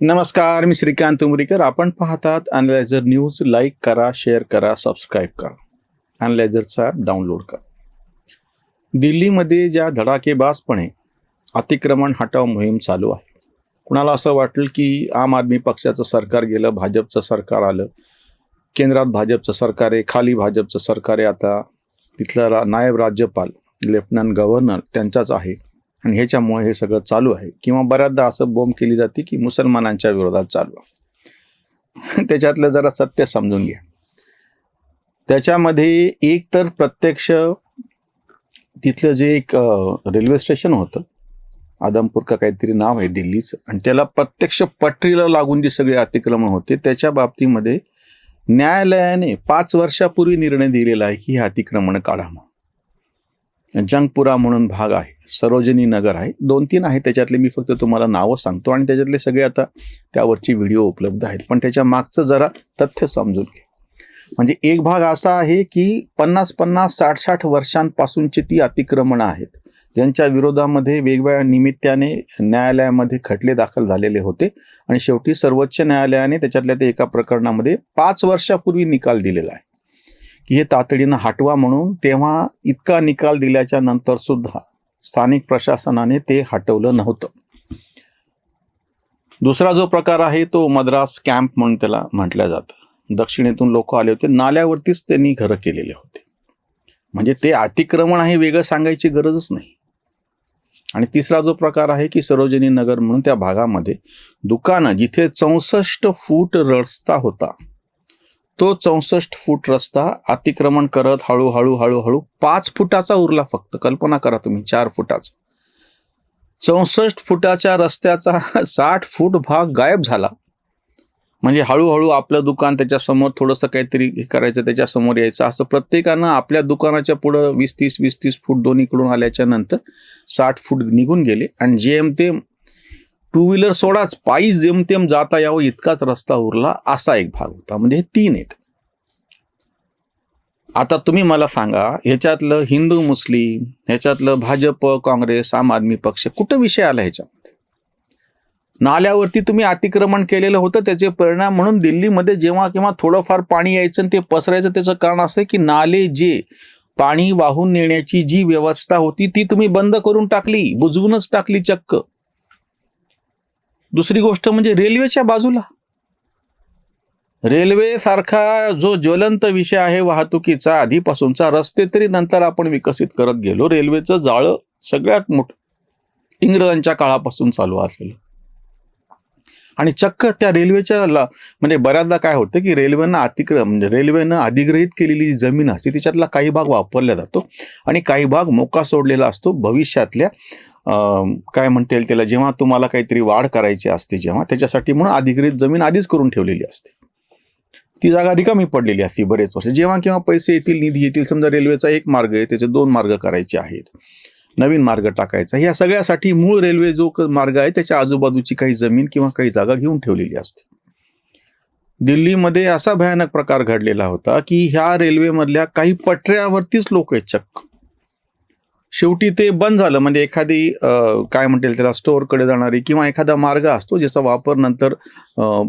नमस्कार मी श्रीकांत उमरीकर. आपण पाहतात अनलायझर न्यूज लाईक करा शेअर करा सबस्क्राईब करा. अनलायझरचा डाउनलोड करा. दिल्लीमध्ये ज्या धडाकेबाजपणे अतिक्रमण हटाव मोहीम चालू आहे. कुणाला असं वाटलं की आम आदमी पक्षाचं सरकार गेलं भाजपचं सरकार आलं केंद्रात भाजपचं सरकार आहे खाली भाजपचं सरकार आहे. आता तिथला रा नायब राज्यपाल लेफ्टनंट गव्हर्नर त्यांचाच आहे. आणि ह्याच्यामुळे हे सगळं चालू आहे. किंवा बऱ्याचदा असं बोंब केली जाते की मुसलमानांच्या विरोधात चालू आहे. त्याच्यातलं जरा सत्य समजून घ्या. त्याच्यामध्ये एक तर प्रत्यक्ष तिथलं जे एक रेल्वे स्टेशन होतं आदमपूर का काहीतरी नाव आहे दिल्लीचं आणि त्याला प्रत्यक्ष पटरीला लागून जी सगळी अतिक्रमण होते त्याच्या बाबतीमध्ये न्यायालयाने पाच वर्षापूर्वी निर्णय दिलेला आहे की हे अतिक्रमण काढा म्हणून. जंगपुरा म्हणून भाग आहे. सरोजिनी नगर आहे. दोन तीन आहे त्याच्यातले मी फक्त तुम्हाला नावं सांगतो आणि त्याच्यातले सगळे आता त्यावरची व्हिडिओ उपलब्ध आहेत. पण त्याच्या मागचं जरा तथ्य समजून घे. म्हणजे एक भाग असा आहे की पन्नास पन्नास साठ साठ वर्षांपासूनची ती अतिक्रमणं आहेत. ज्यांच्या विरोधामध्ये वेगवेगळ्या निमित्ताने न्यायालयामध्ये खटले दाखल झालेले होते आणि शेवटी सर्वोच्च न्यायालयाने त्याच्यातल्या ते एका प्रकरणामध्ये पाच वर्षापूर्वी निकाल दिलेला आहे. की हे तातडीनं हटवा म्हणून तेव्हा इतका निकाल दिल्याच्या नंतर सुद्धा स्थानिक प्रशासनाने ते हटवलं नव्हतं. दुसरा जो प्रकार आहे तो मद्रास कॅम्प म्हणून त्याला म्हटलं जातं. दक्षिणेतून लोक आले होते. नाल्यावरतीच त्यांनी घरं केलेले होते. म्हणजे ते अतिक्रमण आहे वेगळं सांगायची गरजच नाही. आणि तिसरा जो प्रकार आहे की सरोजिनी नगर म्हणून त्या भागामध्ये दुकानं जिथे चौसष्ट फूट रस्ता होता तो चौसष्ट फूट रस्ता अतिक्रमण करत हळूहळू हळूहळू पाच फुटाचा उरला फक्त. कल्पना करा तुम्ही चार फुटाचा. चौसष्ट फुटाच्या रस्त्याचा साठ फूट भाग गायब झाला. म्हणजे हळूहळू आपलं दुकान त्याच्यासमोर थोडंसं काहीतरी हे करायचं त्याच्यासमोर यायचं. असं प्रत्येकानं आपल्या दुकानाच्या पुढं वीस तीस वीस तीस फूट दोन्हीकडून आल्याच्यानंतर साठ फूट निघून गेले. आणि जेमतेम टू व्हीलर सोडाच पायी जेमतेम जाता यावं इतकाच रस्ता उरला असा एक भाग होता. म्हणजे हे तीन आहेत. आता तुम्ही मला सांगा ह्याच्यातलं हिंदू मुस्लिम ह्याच्यातलं भाजप काँग्रेस आम आदमी पक्ष कुठं विषय आला ह्याच्यामध्ये? नाल्यावरती तुम्ही अतिक्रमण केलेलं होतं त्याचे परिणाम म्हणून दिल्लीमध्ये जेव्हा केव्हा थोडंफार पाणी यायचं आणि ते पसरायचं त्याचं कारण असं की नाले जे पाणी वाहून नेण्याची जी व्यवस्था होती ती तुम्ही बंद करून टाकली बुजवूनच टाकली चक्क. दुसरी गोष्ट म्हणजे रेल्वेच्या बाजूला. रेल्वे सारखा जो ज्वलंत विषय आहे वाहतुकीचा आधीपासूनचा रस्ते तरी नंतर आपण विकसित करत गेलो. रेल्वेचं जाळं सगळ्यात मोठं इंग्रजांच्या काळापासून चालू असलेलं. आणि चक्क त्या रेल्वेच्या म्हणजे बऱ्याचदा काय होतं की रेल्वेनं अतिक्रम म्हणजे रेल्वेनं अधिग्रहित केलेली जी जमीन असते तिच्यातला काही भाग वापरला जातो आणि काही भाग मोका सोडलेला असतो. भविष्यातल्या काय म्हणता येईल त्याला जेव्हा तुम्हाला काहीतरी वाढ करायची असते जेव्हा त्याच्यासाठी म्हणून अधिग्रहित जमीन आधीच करून ठेवलेली असते. ती जागा रिकामी पडलेली असते बरेच वर्ष. जेव्हा केव्हा पैसे येतील निधी येतील समजा रेल्वेचा एक मार्ग आहे त्याचे दोन मार्ग करायचे आहेत. नवीन मार्ग टाकायचा ह्या सगळ्यासाठी मूळ रेल्वे जो मार्ग आहे त्याच्या आजूबाजूची काही जमीन किंवा काही जागा घेऊन ठेवलेली असते. दिल्लीमध्ये असा भयानक प्रकार घडलेला होता की ह्या रेल्वेमधल्या काही पटऱ्यावरतीच लोक आहेत चक्क. शेवटी ते बंद झालं. म्हणजे एखादी काय म्हणतील त्याला स्टोअरकडे जाणारी किंवा एखादा मार्ग असतो ज्याचा वापर नंतर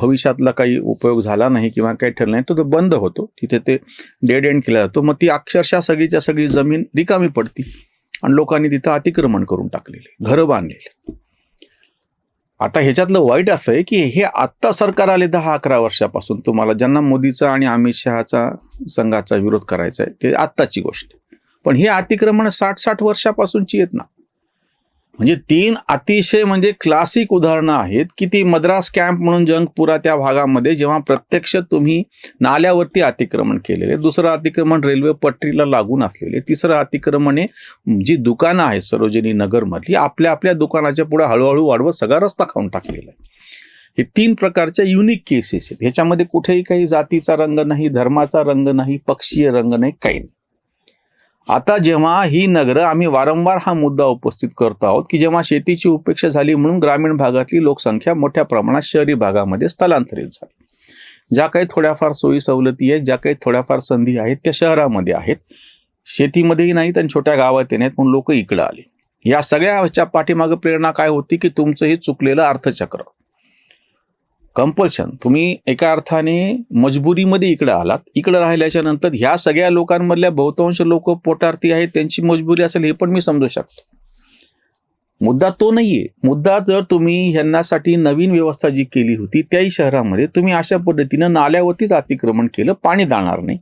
भविष्यातला काही उपयोग झाला नाही किंवा काही ठरलं नाही तो तो बंद होतो. तिथे ते डेड एंड केला जातो. मग ती अक्षरशः सगळीच्या सगळी जमीन रिकामी पडती आणि लोकांनी तिथं अतिक्रमण करून टाकलेले घरं बांधलेले. आता ह्याच्यातलं वाईट असं आहे की हे आत्ता सरकार आले दहा अकरा वर्षापासून. तुम्हाला ज्यांना मोदीचा आणि अमित शहाचा संघाचा विरोध करायचा आहे ते आत्ताची गोष्ट. आहे. पण हे अतिक्रमण साठ साठ वर्षापासूनची आहेत ना. म्हणजे तीन अतिशय म्हणजे क्लासिक उदाहरणं आहेत की ती मद्रास कॅम्प म्हणून जंगपुरा त्या भागामध्ये जेव्हा प्रत्यक्ष तुम्ही नाल्यावरती अतिक्रमण केलेले दुसरं अतिक्रमण रेल्वे पटरीला लागून असलेले तिसरं अतिक्रमण हे जी दुकानं आहेत सरोजिनी नगरमधली आपल्या आपल्या दुकानाच्या पुढे हळूहळू वाढवत सगळा रस्ता खाऊन टाकलेला आहे. हे तीन प्रकारच्या युनिक केसेस आहेत. ह्याच्यामध्ये कुठेही काही जातीचा रंग नाही धर्माचा रंग नाही पक्षीय रंग नाही काही नाही. आता जेव्हा ही नगरं आम्ही वारंवार हा मुद्दा उपस्थित करतो आहोत की जेव्हा शेतीची उपेक्षा झाली म्हणून ग्रामीण भागातली लोकसंख्या मोठ्या प्रमाणात शहरी भागामध्ये स्थलांतरित झाली. ज्या काही थोड्याफार सोयी सवलती आहेत ज्या काही थोड्याफार संधी आहेत त्या शहरामध्ये आहेत. शेतीमध्येही नाहीत आणि छोट्या गावात नाहीत म्हणून लोक इकडं आले. या सगळ्याच्या पाठीमागं प्रेरणा काय होती की तुमचं हे चुकलेलं अर्थचक्र. कंपल्शन. तुम्ही एका अर्थाने मजबुरीमध्ये इकडे आलात. इकडे राहिल्याच्या नंतर ह्या सगळ्या लोकांमधल्या बहुतांश लोक पोटार्थी आहेत त्यांची मजबुरी असेल हे पण मी समजू शकतो. मुद्दा तो नाहीये. मुद्दा जर तुम्ही ह्यांनासाठी नवीन व्यवस्था जी केली होती त्याही शहरामध्ये तुम्ही अशा पद्धतीनं नाल्यावरतीच अतिक्रमण केलं पाणी जाणार नाही.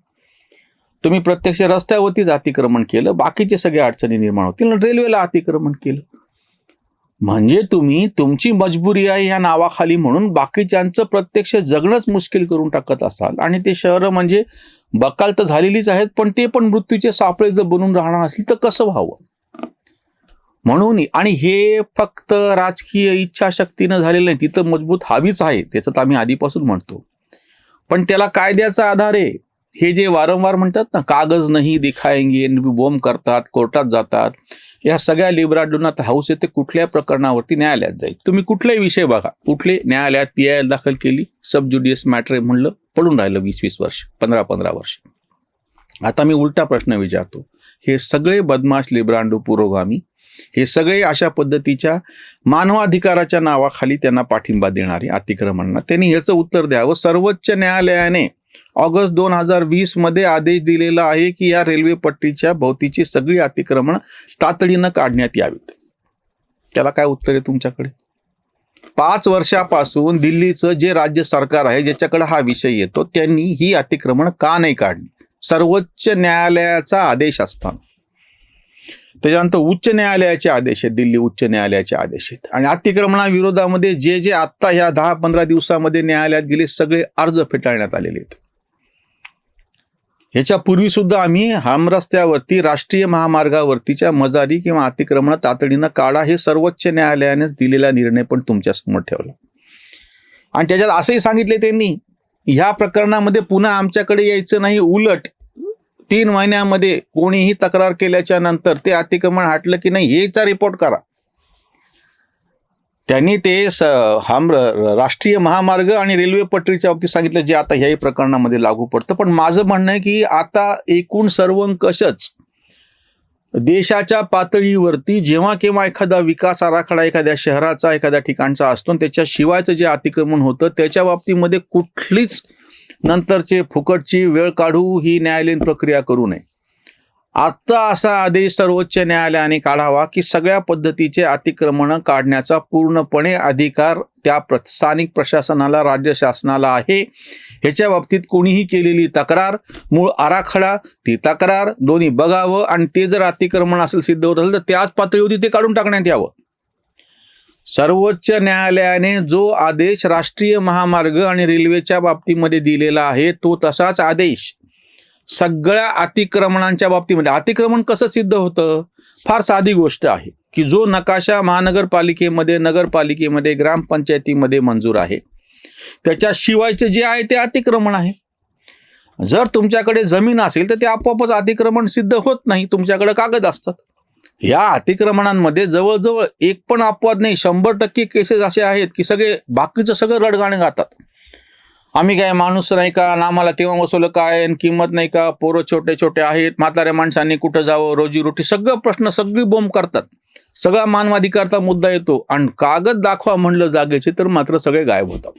तुम्ही प्रत्यक्ष रस्त्यावरतीच अतिक्रमण केलं बाकीचे सगळ्या अडचणी निर्माण होतील रेल्वेला अतिक्रमण केलं. म्हणजे तुम्ही तुमची मजबुरी आहे ह्या नावाखाली म्हणून बाकीच्यांचं प्रत्यक्ष जगणंच मुश्किल करून टाकत असाल. आणि ते शहरं म्हणजे बकाल तर झालेलीच आहेत पण ते पण मृत्यूचे सापळे जर बनून राहणार असतील तर कसं व्हावं? म्हणून आणि हे फक्त राजकीय इच्छाशक्तीनं झालेलं नाही तिथं मजबूत हवीच आहे त्याचं तर आम्ही आधीपासून म्हणतो. पण त्याला कायद्याचा आधार आहे. हे जे वारंवार म्हणतात ना कागज नाही दिखायंगे बोंब करतात कोर्टात जातात या सगळ्या लिबराडूंना तर हाऊस येते कुठल्या प्रकरणावरती न्यायालयात जाईल. तुम्ही कुठलाही विषय बघा. कुठले न्यायालयात पी आय एल दाखल केली सब ज्युडियस मॅटर म्हणलं पडून राहिलं वीस वीस वर्ष पंधरा पंधरा वर्ष. आता मी उलटा प्रश्न विचारतो. हे सगळे बदमाश लिब्रांडू पुरोगामी हे सगळे अशा पद्धतीच्या मानवाधिकाराच्या नावाखाली त्यांना पाठिंबा देणारे अतिक्रमणांना त्यांनी ह्याचं उत्तर द्यावं. सर्वोच्च न्यायालयाने ऑगस्ट दोन हजार वीसमध्ये आदेश दिलेला आहे की या रेल्वे पट्टीच्या भोवतीची सगळी अतिक्रमण तातडीनं काढण्यात यावीत. त्याला काय उत्तर आहे तुमच्याकडे? पाच वर्षापासून दिल्लीचं जे राज्य सरकार आहे ज्याच्याकडे हा विषय येतो त्यांनी ही अतिक्रमण का नाही काढली? सर्वोच्च न्यायालयाचा आदेश असताना. त्याच्यानंतर उच्च न्यायालयाचे आदेश आहेत दिल्ली उच्च न्यायालयाचे आदेश आहेत. आणि अतिक्रमणाविरोधामध्ये जे जे आत्ता ह्या दहा पंधरा दिवसामध्ये न्यायालयात गेले सगळे अर्ज फेटाळण्यात आलेले आहेत. ह्याच्यापूर्वी सुद्धा आम्ही हमरस्त्यावरती राष्ट्रीय महामार्गावरतीच्या मजारी किंवा अतिक्रमण तातडीनं काढा हे सर्वोच्च न्यायालयानेच दिलेला निर्णय पण तुमच्यासमोर ठेवला. आणि त्याच्यात असंही सांगितले त्यांनी ह्या प्रकरणामध्ये पुन्हा आमच्याकडे यायचं नाही उलट तीन महिन्यामध्ये कोणीही तक्रार केल्याच्यानंतर ते अतिक्रमण हटलं की नाही हेचा रिपोर्ट करा. त्यांनी ते स हम राष्ट्रीय महामार्ग आणि रेल्वे पटरीच्या बाबतीत सांगितलं जे आता ह्याही प्रकरणामध्ये लागू पडतं. पण माझं म्हणणं आहे की आता एकूण सर्वंकषच देशाच्या पातळीवरती जेव्हा केव्हा एखादा विकास आराखडा एखाद्या शहराचा एखाद्या ठिकाणचा असतो त्याच्या शिवायचं जे अतिक्रमण होतं त्याच्या बाबतीमध्ये कुठलीच नंतरचे फुकटची वेळ काढू ही न्यायालयीन प्रक्रिया करू नये. आत्ता असा आदेश सर्वोच्च न्यायालयाने काढावा की सगळ्या पद्धतीचे अतिक्रमण काढण्याचा पूर्णपणे अधिकार त्या प्र स्थानिक प्रशासनाला राज्य शासनाला आहे. ह्याच्या बाबतीत कोणीही केलेली तक्रार मूळ आराखडा ती तक्रार दोन्ही बघावं आणि ते जर अतिक्रमण असेल सिद्ध होत असेल तर त्याच पातळीवरती ते काढून टाकण्यात यावं. सर्वोच्च न्यायालयाने जो आदेश राष्ट्रीय महामार्ग आणि रेल्वेच्या बाबतीमध्ये दिलेला आहे तो तसाच आदेश सगळ्या अतिक्रमणांच्या बाबतीमध्ये. अतिक्रमण कसं सिद्ध होतं? फार साधी गोष्ट आहे की जो नकाशा महानगरपालिकेमध्ये नगरपालिकेमध्ये ग्रामपंचायतीमध्ये मंजूर आहे. त्याच्याशिवायचे जे आहे ते अतिक्रमण आहे. जर तुमच्याकडे जमीन असेल तर ते आपोआपच अतिक्रमण सिद्ध होत नाही. तुमच्याकडे कागद असतात. या अतिक्रमणांमध्ये जवळजवळ एक पण अपवाद नाही. शंभर टक्के केसेस असे आहेत की सगळे बाकीचं सगळं रडगाणे गातात. आम्ही काय माणूस नाही का? ना आम्हाला तेव्हा वसवलं काय? आणि किंमत नाही का? पोरं छोटे छोटे आहेत. म्हाताऱ्या माणसांनी कुठं जावं? रोजीरोटी सगळं प्रश्न सगळी बोंब करतात. सगळा मानवाधिकारचा मुद्दा येतो. आणि कागद दाखवा म्हणलं जागेचे तर मात्र सगळे गायब होतात.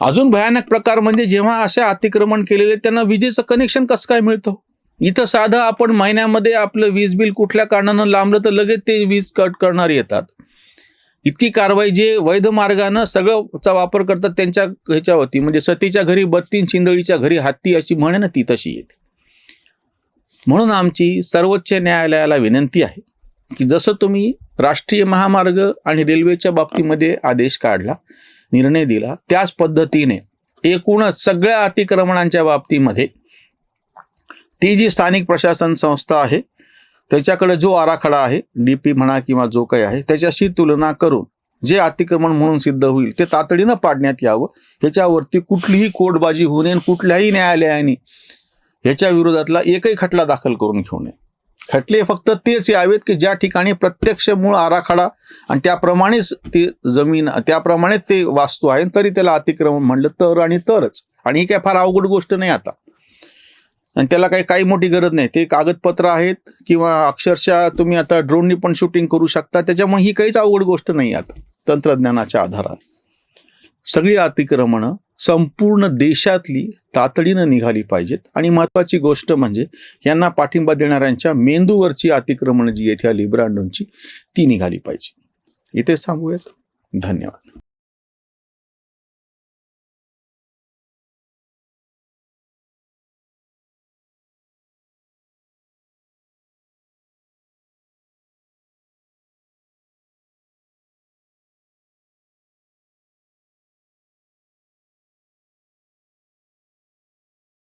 अजून भयानक प्रकार म्हणजे जेव्हा असे अतिक्रमण केलेले त्यांना विजेचं कनेक्शन कसं काय मिळतं? इथं साधं आपण महिन्यामध्ये आपलं वीज बिल कुठल्या कारणानं लांबलं तर लगेच ते वीज कट करणारे येतात. इतकी कारवाई जे वैध मार्गानं सगळंचा वापर करतात त्यांच्या ह्याच्यावरती. म्हणजे सतीच्या घरी बत्तीन शिंदळीच्या घरी हत्ती अशी म्हणे ना ती तशी येते. म्हणून आमची सर्वोच्च न्यायालयाला विनंती आहे की जसं तुम्ही राष्ट्रीय महामार्ग आणि रेल्वेच्या बाबतीमध्ये आदेश काढला निर्णय दिला त्याच पद्धतीने एकूणच सगळ्या अतिक्रमणांच्या बाबतीमध्ये ती जी स्थानिक प्रशासन संस्था आहे त्याच्याकडे जो आराखडा आहे डीपी म्हणा किंवा जो काही आहे त्याच्याशी तुलना करून जे अतिक्रमण म्हणून सिद्ध होईल ते तातडीनं पाडण्यात यावं. ह्याच्यावरती कुठलीही कोडबाजी होऊ नये कुठल्याही न्यायालयाने ह्याच्या विरोधातला एकही खटला दाखल करून घेऊ नये. खटले फक्त तेच यावेत की ज्या ठिकाणी प्रत्यक्ष मूळ आराखडा आणि त्याप्रमाणेच ती जमीन त्याप्रमाणेच ते वास्तू आहे तरी त्याला अतिक्रमण म्हणलं तर आणि तरच. आणि ही काय फार अवघड गोष्ट नाही आता. आणि त्याला काही काही मोठी गरज नाही. ते कागदपत्र आहेत किंवा अक्षरशः तुम्ही आता ड्रोननी पण शूटिंग करू शकता. त्याच्यामुळे ही काहीच अवघड गोष्ट नाही आता तंत्रज्ञानाच्या आधारात. सगळी अतिक्रमणं संपूर्ण देशातली तातडीनं निघाली पाहिजेत. आणि महत्वाची गोष्ट म्हणजे यांना पाठिंबा देणाऱ्यांच्या मेंदूवरची अतिक्रमण जी येथे लिब्रांडोनची ती निघाली पाहिजे. इथेच थांबूयात. धन्यवाद.